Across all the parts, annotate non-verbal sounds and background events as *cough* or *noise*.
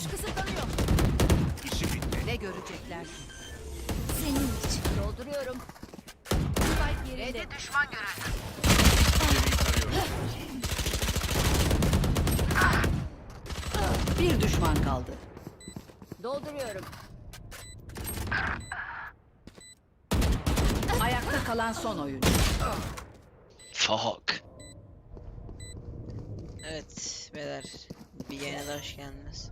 Görüş kısıtlanıyor. İşi bitti. Ne görecekler? Senin için. Dolduruyorum. Spike yerinde. İleriyi tarıyorum. Bir düşman kaldı. Dolduruyorum. Ayakta kalan son oyuncu. Fuck. Evet beyler bir yayına da hoş geldiniz.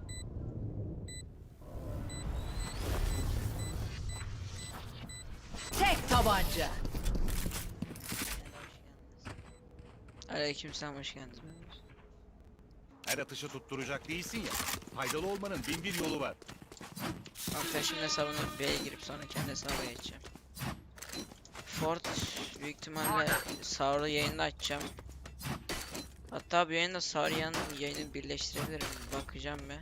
Tek tabanca. Aleykümselam hoş geldiniz. Her atışı tutturacak değilsin ya. Faydalı olmanın bin bir yolu var. Arkadaşımla hesabına B'ye girip sonra kendi hesabıma geçeceğim. Ford büyük ihtimalle Saur'u yayında açacağım. Hatta bir yayında Saur yan yayını birleştirebilirim. Bakacağım be.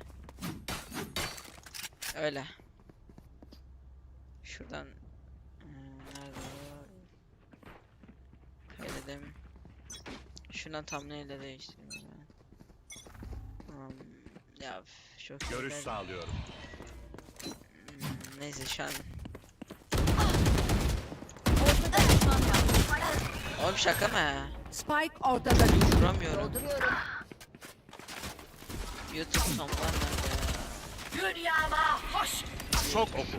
Öyle. Şuradan o? Kaydedim. Şuradan thumbnail'de değiştireyim ben. Tamam. Ya çok Görüş güzel. sağlıyorum. Hmm, Neyse şu an. Ortada düşman var. Oğlum şaka mı? Spike ortada düştü. Vuramıyorum. YouTube sonlar nerede ya? Dünyama hoş. Çok oku.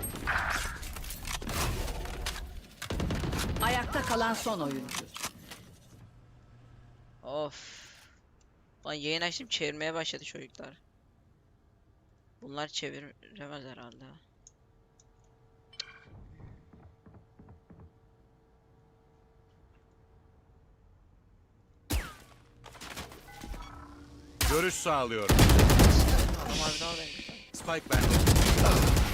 Ayakta kalan son oyuncu. Of. Lan yayın açtım çevirmeye başladı çocuklar. Bunlar çeviremez herhalde. Görüş sağlıyorum. Spike bende.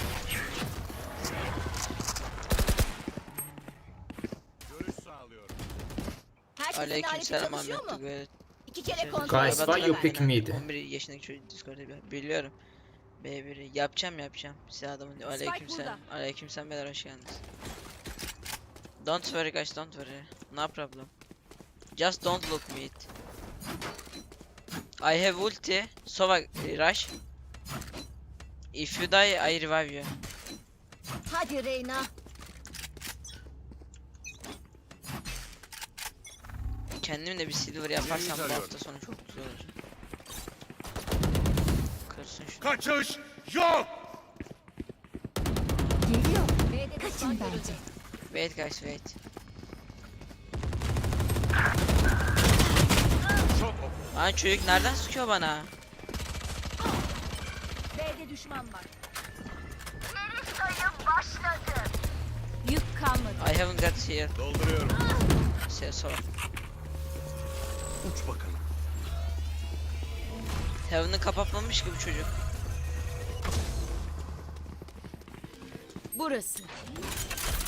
Aleykümselam Ahmet böyle İki kere şey- kontrol Guys, why you pick mid? 11 yaşındaki çocuk Discord'da bir- biliyorum. B1'i yapacağım yapacağım. Size adamın aleykümselam. Aleykümselam beyler hoş geldiniz. Don't worry guys don't worry. No problem. Just don't look me it. I have ulti. Sova rush. If you die I revive you. Hadi Reyna. Kendim de bir silver yaparsam bu hafta sonu çok güzel olacak. Kırsın şunu. Kaçış yok. Geliyor. Kaçın bence. Wait guys wait. Lan çocuk nereden sıkıyor bana? B'de düşman var. Yük kalmadı. I haven't got here. Dolduruyorum. Ses o. Uç bakalım. Heaven'ı kapatmamış ki bu çocuk. Burası.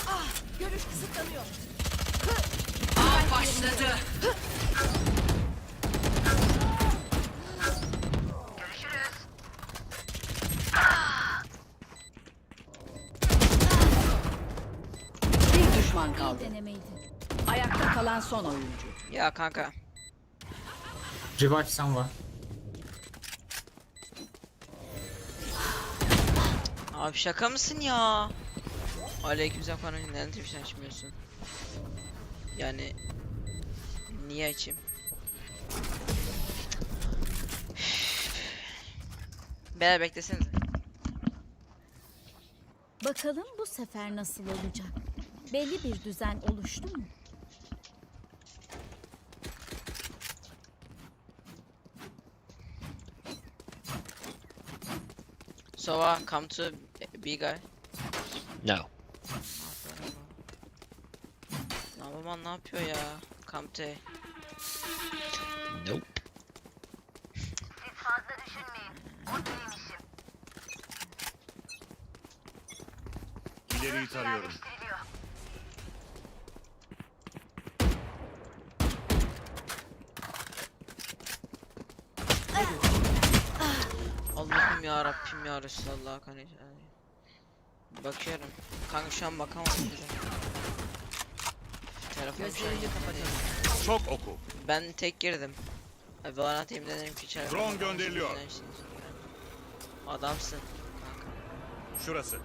Ah, görüş kısıtlanıyor. Ah başladı. Bir düşman kaldı. Denemeydi. Ayakta kalan son oyuncu. Ya kanka. Revive someone. Abi şaka mısın ya? Aleykümselam falan neden Twitch'ten açmıyorsun? Yani niye açayım? Beyler beklesenize. Bakalım bu sefer nasıl olacak? Belli bir düzen oluştu mu? Sova come to B guy. No. Nabaman ne yapıyor ya? Come to Nope. İleriyi tarıyorum. Allah'ım ya Rabbim ya Resulallah kanka. Bakıyorum. Kanka şu an bakamam. Telefon şu an kapatalım. Çok oku. Ben tek girdim. Abi Valorant yemin ederim ki içeri. Drone gönderiliyor. Adamsın. Şurası.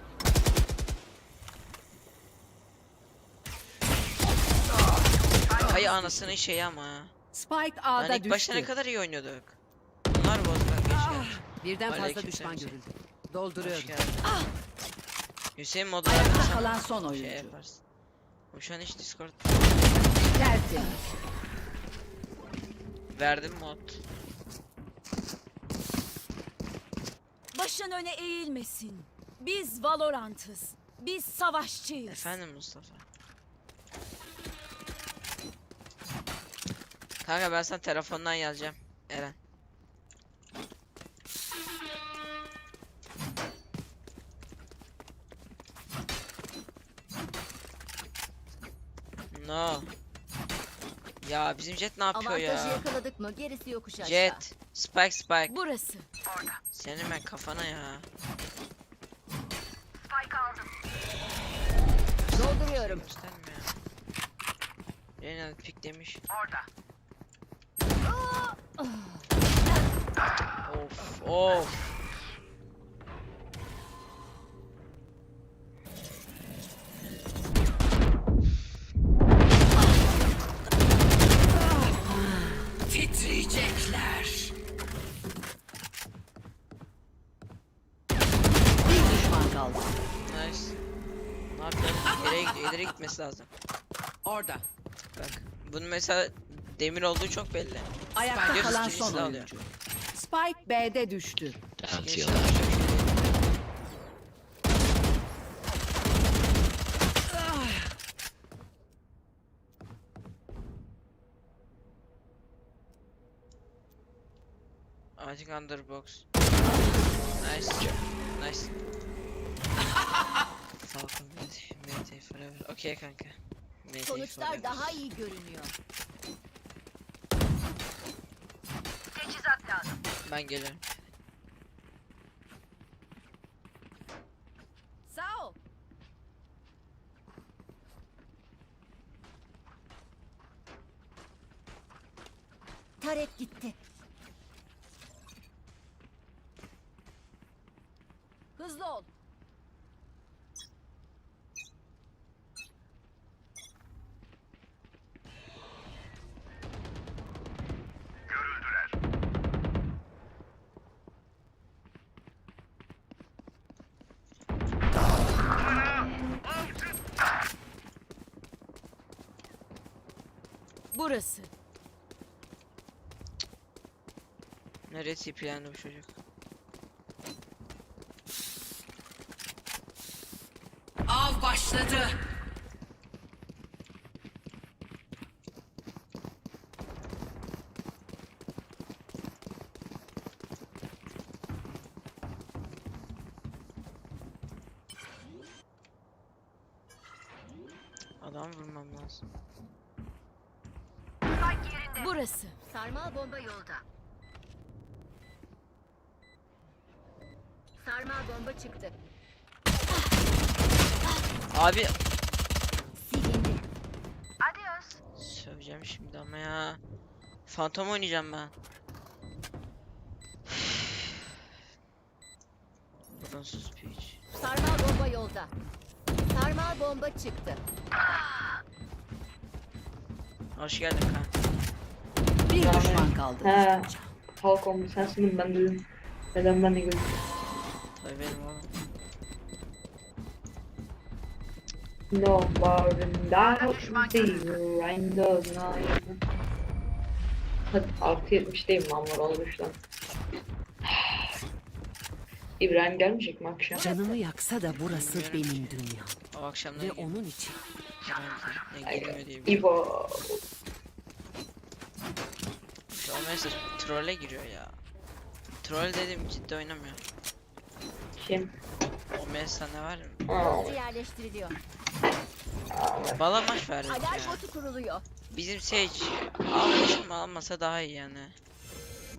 Hay anasının şeyi ama. Spike A'da ilk başta ne düştü. kadar iyi oynuyorduk. Bunlar geç Birden fazla Aleyküm düşman selam. görüldü. Hoş Dolduruyorum. geldin. Hüseyin modlardan Ayakta sen kalan son şey oyuncu. yaparsın. Oğlum Şu an hiç Discord Tertemiz. verdim mod. Başın öne eğilmesin. Biz Valorant'ız. Biz savaşçıyız. Efendim Mustafa. Kanka ben sana telefondan yazacağım. Eren. No. Ya bizim Jet ne yapıyor Avantajı ya? yakaladık mı gerisi yokuş aşağı. Jet. Spike Spike. Burası. Senin ben kafana ya. Dolduruyorum. Gösterme ya. Reyna pik demiş. of of. Titriyecekler. Bir düşman kaldı. Nice. Ne yapıyor? İleri, gidiyor, ileri gitmesi lazım. Orada. Bak. Bunun mesela demir olduğu çok belli. Ayakta Göz kalan son alıyor. oyuncu. Spike B'de düştü. Geçti. I think underbox. Nice. Nice. *laughs* Falcon Mate forever. Okay kanka. Mate Sonuçlar forever. daha iyi görünüyor. Ben geliyorum. Burası. Nereye TP'lendi bu çocuk? Av başladı. Adam vurmam lazım. Burası. Sarmal bomba yolda. Sarmal bomba çıktı. Abi Silindi. söveceğim şimdi ama ya. Phantom oynayacağım ben. Buradan sus piç. Sarmal bomba yolda. Sarmal bomba çıktı. Hoş geldin kanka. Bir Yani- düşman kaldı. He. Falcon sensin ben dedim. Neden ben de gözüm? Tabii benim oğlum. No zero and the night. Hadi artı 70'deyim lan var olmuş lan. İbrahim gelmeyecek mi akşam? Canımı yaksa da burası benim dünyam. O akşamdan Ve onun için. Ne gelmiyor diye biliyorum. İbo. An mesela trolle giriyor ya. Troll dedim ciddi oynamıyor. Kim? O mesela ne var? Aa, Yolcu yerleştiriliyor. Bala maç verdik Alarm ya. botu kuruluyor. Bizim Sage almasın mı almasa daha iyi yani.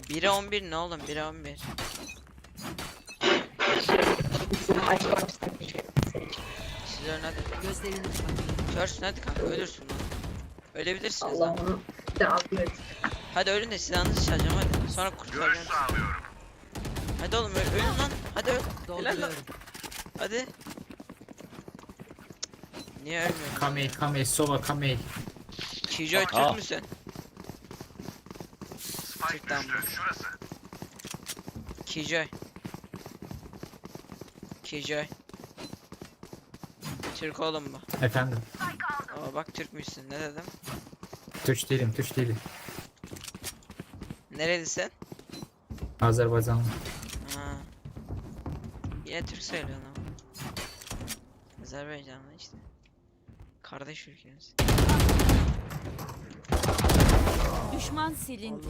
1'e 11 ne oğlum 1'e 11. Aç bak. Siz hadi. gözlerini. Körsün hadi kanka ölürsün lan. Ölebilirsiniz lan. Allah'ını devam et. Hadi ölün de silahınızı çalacağım hadi. Sonra kurtaracağım. Hadi oğlum öl ölün lan. Hadi. Dolduruyorum. Hadi. Niye ölmüyorsun? Kamei, Kamei, Sova, Kamei. Killjoy Aa. Türk müsün? Türk'ten bu. Killjoy. Killjoy. Türk oğlum bu. Efendim. Aa bak Türkmüşsün ne dedim? Türk değilim, Türk değilim. Nerelisin? Azerbaycanlı. Ha. Yine Türk söylüyorsun ama. Azerbaycanlı işte. Kardeş ülkemiz. Düşman silindi.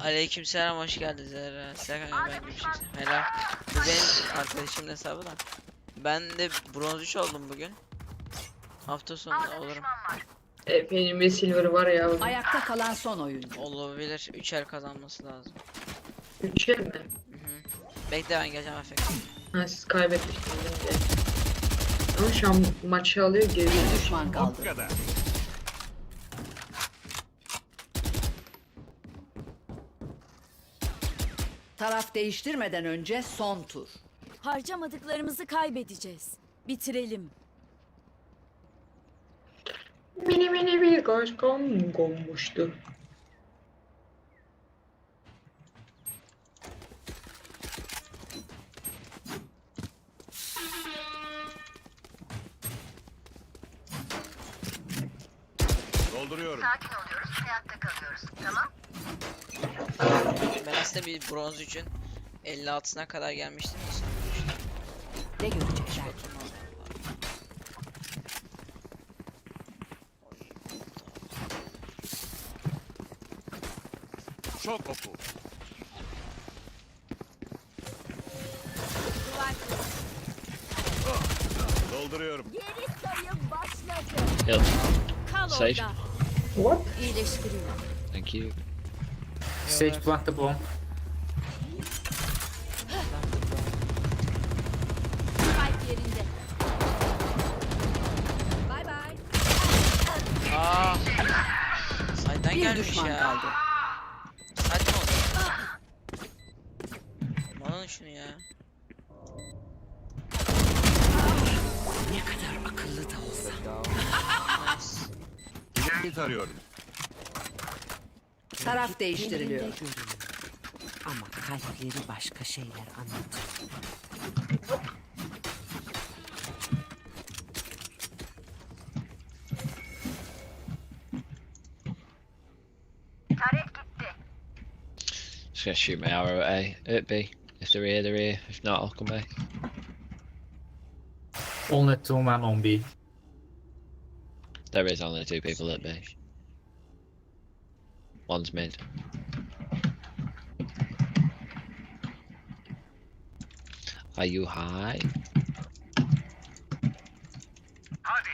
Aleykümselam hoş geldin Zehra. Serkan ben görüşeceksin. Helal. Bu benim arkadaşımın hesabı da. Ben de bronz 3 oldum bugün. Hafta sonu olurum. E, benim ve Silver var ya. Ayakta kalan son oyuncu. Olabilir. 3 el kazanması lazım. Üçer mi? Hı hı. Bekle ben geleceğim efekt. Ha siz mi? Ama şu an maçı alıyor geri Bir düşman kaldı. Kadar. Taraf değiştirmeden önce son tur. Harcamadıklarımızı kaybedeceğiz. Bitirelim. Mini mini bir kaşkan konmuştu. Dolduruyorum. Ben aslında bir bronz 3'ün 56'sına kadar gelmiştim. Ne görecekler? Çok oku. Dolduruyorum. Geri sayım başladı. Yep. Kal Safe. orada. What? İyileştiriyor. Thank you. Sage plant the bomb. Spike yerinde. Bay bay. Aa! Side'den Bir gelmiş düşman ya. kaldı. Taraf değiştiriliyor. Ama kalpleri başka şeyler anlatıyor. Just gonna shoot my arrow at A. At B. If they're here, they're here. If not, I'll come A. Only two man on B. There is only two people at B. One's mid. Are you high? Hadi.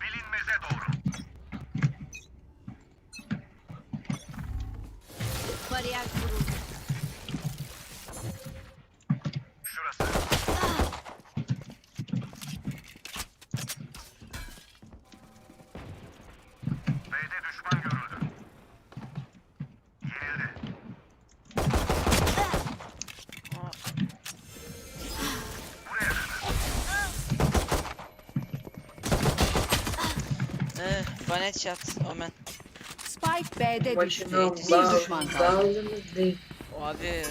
Bilinmeze doğru. Bariyer kuruldu. Şurası. One headshot. Omen. Spike B'de düştü. Başına Bir düşman kaldı. bağlımız değil. O abi.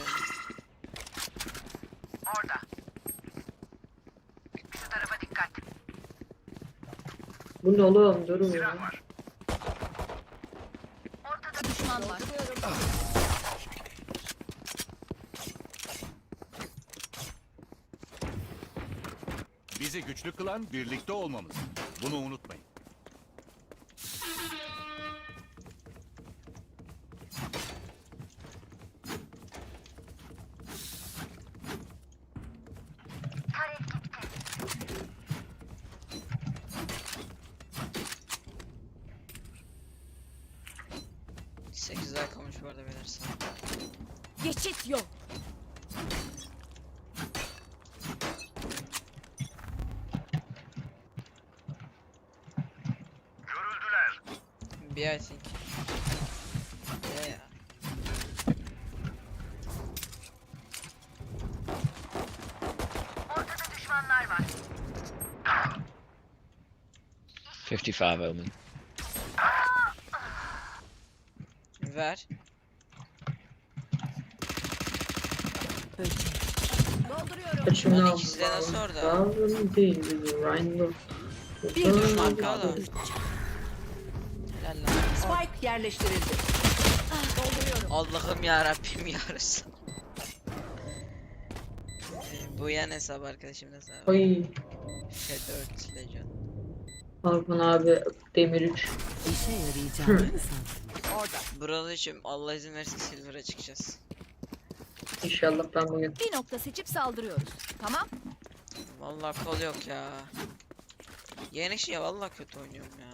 Orada. Şu tarafa dikkat. Bu ne oğlum durun ya. Düşman var. Bizi güçlü kılan birlikte olmamız. Bunu unutmayın. Sekiz dakika olmuş bu arada beyler sağ ol. Geçit yok. Görüldüler. Bir I think. Yeah. 55 Omen. Ver. Dolduruyorum. Kaçın Onun ikisi de nasıl orada? Bağrım değil. Rainbow. Bir düşman Kanka kaldı. oğlum. Helal lan. Spike yerleştirildi. Allah'ım ya Rabbim yarısı. Bu yan hesap arkadaşım hesabı. Ay. F4 Legion. Harun abi demir 3. İşe yarayacağını mı sandın? Orada. Buralı için Allah izin verirse Silver'a çıkacağız. İnşallah ben bugün. Bir nokta seçip saldırıyoruz. Tamam. Vallahi kol yok ya. Yeni şey vallahi kötü oynuyorum ya.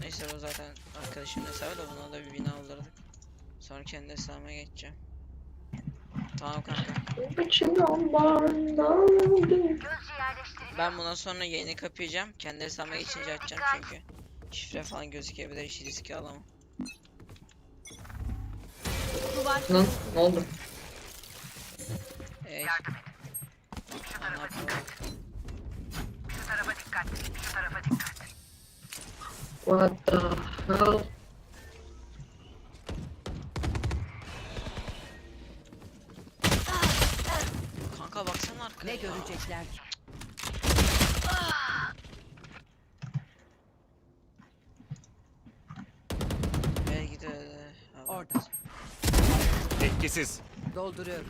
Neyse bu zaten arkadaşımın hesabı da buna da bir bina aldırdık. Sonra kendi hesabıma geçeceğim. Tamam kanka. Ben bundan sonra yayını kapayacağım. Kendi hesabıma geçince açacağım çünkü. Şifre falan gözükebilir hiç riski alamam. Lan ne oldu? Ey. Ana yapalım. What the hell? Dolduruyorum.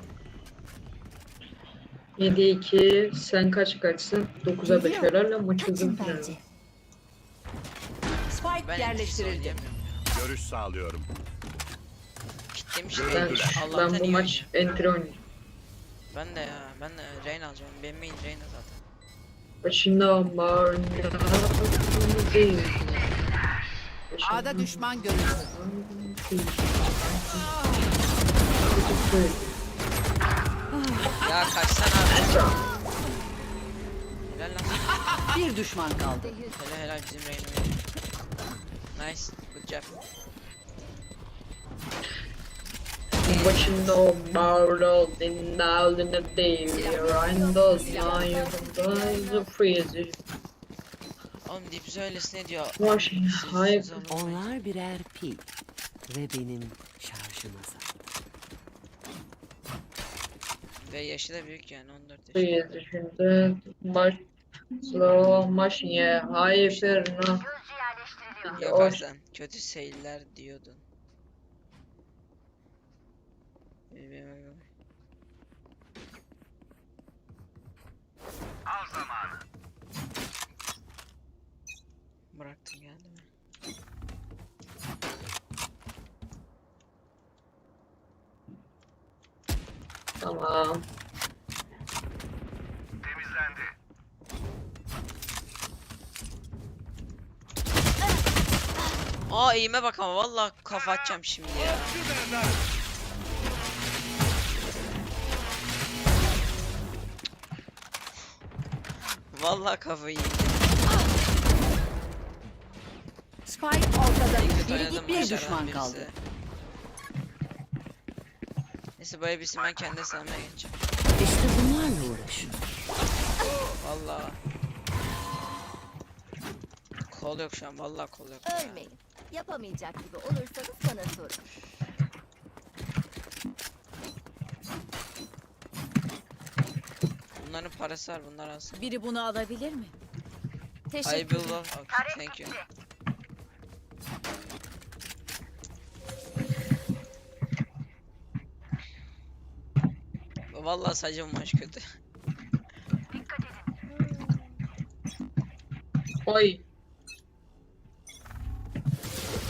7 2 sen kaç kaçsın? 9'a 5 Geliyor. herhalde maç hızım bence. Spike Ben yerleştirildi. Görüş sağlıyorum. Kitlemiş Ben, ben bu maç entry oynayacağım. Ben de ya. Ben de Rain alacağım. Benim main Reyna zaten. Başında bağrımda değil. A'da düşman görüldü. Ya kaçsana abi. Helal lan. Bir düşman kaldı. Helal helal bizim Reyna. Nice. Good job. Başında bağrımda dinlerdiğinde değil. Rainbow Sniper Freeze. Oğlum dip öylesine diyor. Siz- hayır. Onlar birer pil. Ve benim şarjım azaldı. Ve yaşı da büyük yani 14 yaş. Freeze şimdi maç slow maç ye hyper no. Yok. Kötü seyirler diyordun. Bilmiyorum. Bıraktım geldi mi? Tamam. Aa eğime bak ama vallahi kafa atacağım şimdi ya. Vallahi kafayı yedim. Spike ortada. Biri git bir düşman birisi. kaldı. Neyse böyle bilsin ben kendi hesabıma geçeceğim. İşte bunlarla uğraşın. Vallahi. Kol yok şu an vallahi kol yok. ya. Ölmeyin. Yapamayacak gibi olursanız bana sorun. Bunların parası var bunlar alsın. Biri bunu alabilir mi? I Teşekkür will love. Okay, thank you. Vallahi sadece bu maç kötü. Oy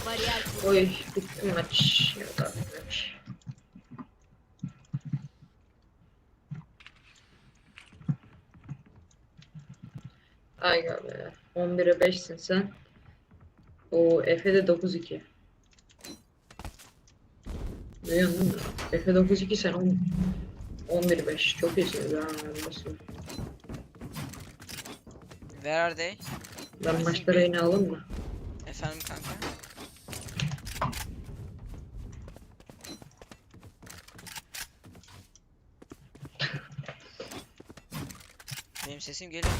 Bariyer oy bitti maç. Ya da maç. Ay be. 11'e 5'sin sen. O Efe de 9-2. Duyuyorsun değil mi? Efe 9-2 sen 10 11'e 5. Çok iyisin. Ya, nasıl? Where are they? Ben maçlara yine alın mı? Efendim kanka? Benim sesim geliyor.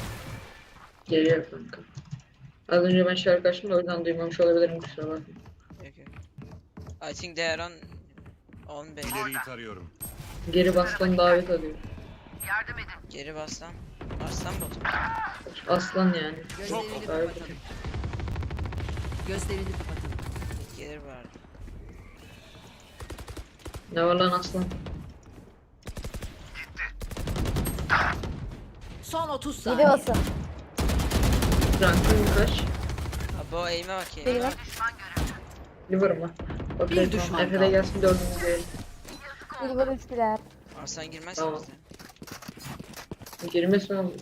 Geliyor kanka. Az önce ben şarkı açtım da o yüzden duymamış olabilirim kusura bakma. Yok yok. I think they are on on B. İleriyi tarıyorum. Geri bastan davet alıyor. Geri bas lan. Arslan bot. Aslan yani. Gözlerini atıyor. Gözlerini. Gelir bari. Ne var lan aslan? Son 30 Biri saniye. basın. Rankın kaç? Abo eğime bak var. Liver mı? Bir düşman tamam. Efe de kaldı. gelsin dördüncü diyelim. Biri var üç. Arslan girmez Tamam. bizde. Girmesin oğlum.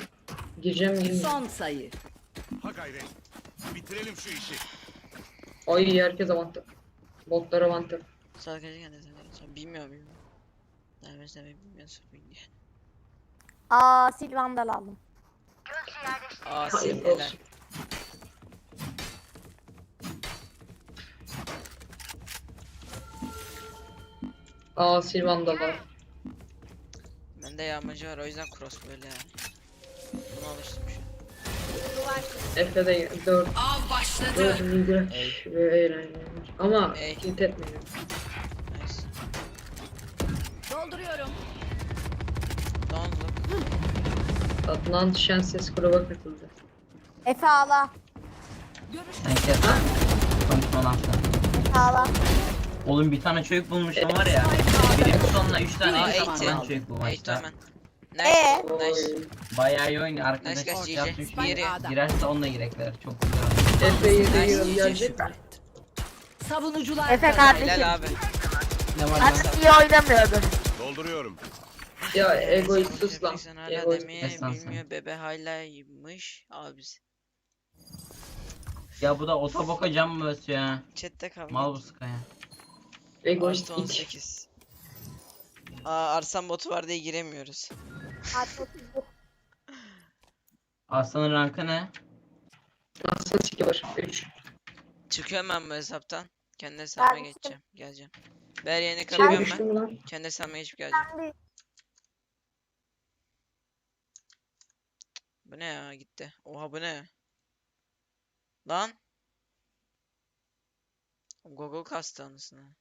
Gireceğim girmeyeceğim. Son sayı. Ha gayret. Bitirelim şu işi. Ay herkes avantaj. Botlar avantaj. Sadece kendisi. Sen bilmiyor bilmiyor. Nerede ne bilmiyorsun bilmiyor. Aa Silvan'da aldım. Aa Hayır olsun. Aa Silvan'da var. Bende yağmacı var o yüzden cross böyle yani. Buna alıştım şu an. Efe de dört. Av başladı. Dördüncü direnç ve eğlence. Ama Ey. kilit etmiyor. Nice. Dolduruyorum. Don't look. Adnan Şenses gruba katıldı. Efe ağla. Sen kes lan. Konuşma lan sen. Efe ağla. Oğlum bir tane çocuk bulmuşum var ya. Birim sonuna 3 tane Aa, falan çocuk bu maçta. Ee? Nice. Nice. Bayağı iyi oynuyor. Nice Arkadaş yapmış GG. bir Yeri. Girerse onunla girekler. Çok güzel. Efe yedi Nice. yıl gelecek. Savunucular Efe kardeşim. Helal abi. Ne var lan? Artık iyi oynamıyordu. Dolduruyorum. Ya egoist sus lan. Sen hala Egoist. demeye sen. bilmiyor. Bebe halaymış. Abisi. Ya bu da otoboka cam mı basıyor ya? Chatte kalmış. Mal bu sıka ya. Egoist Artı it. 18. Aa Arslan botu var diye giremiyoruz. Artık. Aslanın rankı ne? Nasıl siki var? 3. Çıkıyorum ben bu hesaptan. Kendi hesabıma Ben geçeceğim. Geleceğim. Ver yeni Şey kalıyorum ben. düştü mü lan? Kendi hesabıma geçip geleceğim. Ben bir- Bu ne ya gitti. Oha bu ne? Lan. Google kastı anasını.